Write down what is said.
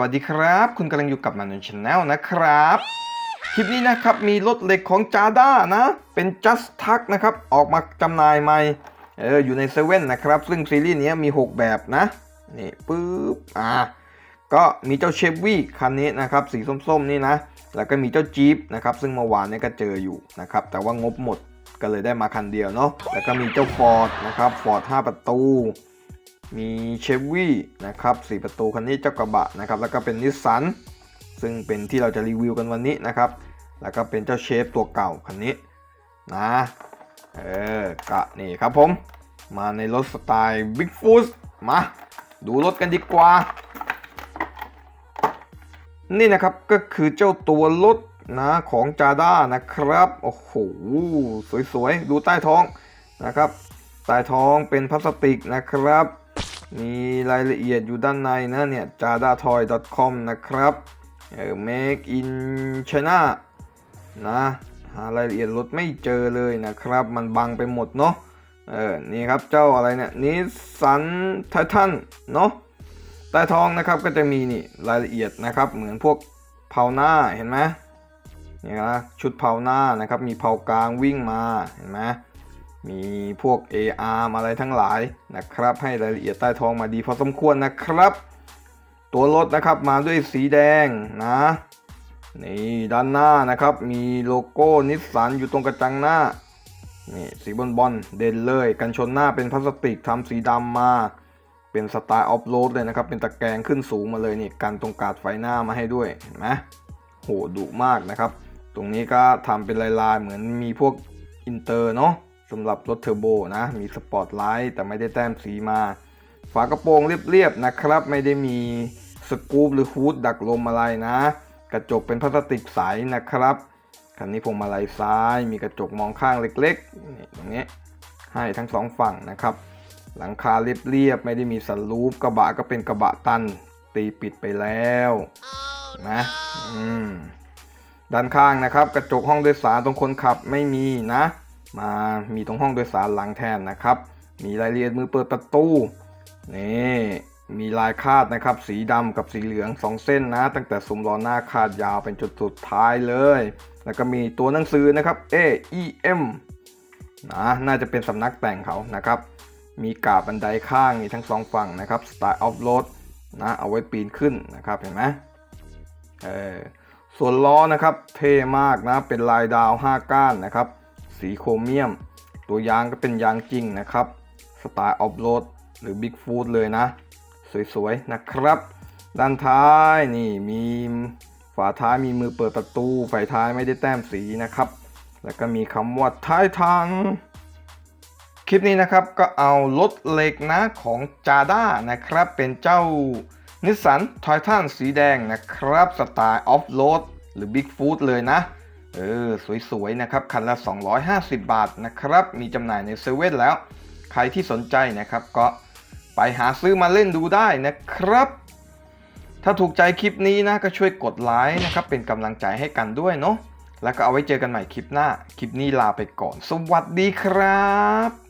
วัสดีครับ คุณกำลังอยู่กับมันนช n แนลนะครับ คลิปนี้นะครับมีรถเหล็กของจาด้านะ เป็น Just tuck นะครับ ออกมาจำหน่ายใหม่เอออยู่ในเซเว่นนะครับ ซึ่งซีรีส์นี้มี 6 แบบนะ นี่ปึ๊บ อ่า ก็มีเจ้าเชฟวี่คันนี้นะครับ สีส้มๆ นี่นะ แล้วก็มีเจ้าจี๊ปนะครับ ซึ่งเมื่อวานนี่ยก็เจออยู่นะครับ แต่ว่างบหมดก็เลยได้มาคันเดียวเนาะแล้วก็มีเจ้าฟอร์ดนะครับฟอร์ด5ประตู มีเชฟวี่นะครับ4ประตูคันนี้เจ้ากระบะนะครับแล้วก็เป็นนิสสันซึ่งเป็นที่เราจะรีวิวกันวันนี้นะครับ แล้วก็เป็นเจ้าเชฟตัวเก่าคันนี้นะเออกะนี่ครับผม มาในรถสไตล์ Big f o o t มาดูรถกันดีกว่า นี่นะครับก็คือเจ้าตัวรถนะของจาด้านะครับ โอ้โห สวยๆ ดูใต้ท้องนะครับ ใต้ท้องเป็นพลาสติกนะครับ มีรายละเอียดอยู่ด้านในนะเนี่ย jadatoy.com นะครับเออ make in China นะหารายละเอียดรถไม่เจอเลยนะครับ มันบังไปหมดเนาะเออนี่ครับเจ้าอะไรเนี่ยนิสสันไททันเนาะใต้ท้องนะครับก็จะมีนี่รายละเอียดนะครับเหมือนพวกเผาหน้าเห็นไหมนี่นะชุดเผาหน้านะครับมีเผากลางวิ่งมาเห็นไหม มีพวก AR อะไรทั้งหลายนะครับ ให้รายละเอียดใต้ท้องมาดีพอสมควรนะครับ ตัวรถนะครับมาด้วยสีแดงนะนี่ด้านหน้านะครับ มีโลโก้นิสสันอยู่ตรงกระจังหน้านี่สีบอลบอลเด่นเลย กันชนหน้าเป็นพลาสติกทำสีดำมา เป็นสไตล์ออฟโรดเลยนะครับ เป็นตะแกรงขึ้นสูงมาเลยนี่กันตรงกาดไฟหน้ามาให้ด้วยเห็นไหมโหดุมากนะครับ ตรงนี้ก็ทำเป็นลายๆ เหมือนมีพวกอินเตอร์เนาะ สำหรับรถเทอร์โบนะ มีสปอตไลท์แต่ไม่ได้แต้มสีมา ฝากระโปรงเรียบๆนะครับ ไม่ได้มีสกู๊ปหรือฮูดดักลมอะไรนะ กระจกเป็นพลาสติกใสนะครับคันนี้พวงมาลัยซ้าย มีกระจกมองข้างเล็กๆนี่ตรงนี้ให้ทั้งสองฝั่งนะครับ หลังคาเรียบๆไม่ได้มีสันลูปกระบะก็เป็นกระบะตัน ตีปิดไปแล้วนะอืมด้านข้างนะครับ กระจกห้องโดยสารตรงคนขับไม่มีนะ มามีตรงห้องโดยสารหลังแทนนะครับ มีรายละเอียดมือเปิดประตูนี่มีลายคาดนะครับ สีดำกับสีเหลือง 2 เส้นนะ ตั้งแต่ซุ้มล้อหน้าคาดยาวเป็นจุดสุดท้ายเลย แล้วก็มีตัวหนังสือนะครับ A E M นะน่าจะเป็นสำนักแต่งเขานะครับ มีกาบบันไดข้างนี่ทั้งสองฝั่งนะครับสไตล์ออฟโรดนะเอาไว้ปีนขึ้นนะครับเห็นไหมเออส่วนล้อนะครับเท่มากนะเป็นลายดาว 5 ก้านนะครับ สีโครเมียม ตัวยางก็เป็นยางจริงนะครับ สไตล์ออฟโรดหรือบิ๊กฟูดเลยนะ สวยๆนะครับ ด้านท้ายนี่มีฝาท้ายมีมือเปิดประตูไฟท้ายไม่ได้แต้มสีนะครับ แล้วก็มีคำว่าท้ายทางคลิปนี้นะครับก็เอารถเหล็กนะของจาด้านะครับ เป็นเจ้านิสสันทอยทันสีแดงนะครับ สไตล์ออฟโรดหรือบิ๊กฟูดเลยนะ เออ สวยๆ นะครับ คันละ 250 บาทนะครับ มีจำหน่ายในเซเว่นแล้ว ใครที่สนใจนะครับ ก็ไปหาซื้อมาเล่นดูได้นะครับ ถ้าถูกใจคลิปนี้นะ ก็ช่วยกดไลค์นะครับ เป็นกำลังใจให้กันด้วยเนาะแล้วก็เอาไว้เจอกันใหม่คลิปหน้า คลิปนี้ลาไปก่อน สวัสดีครับ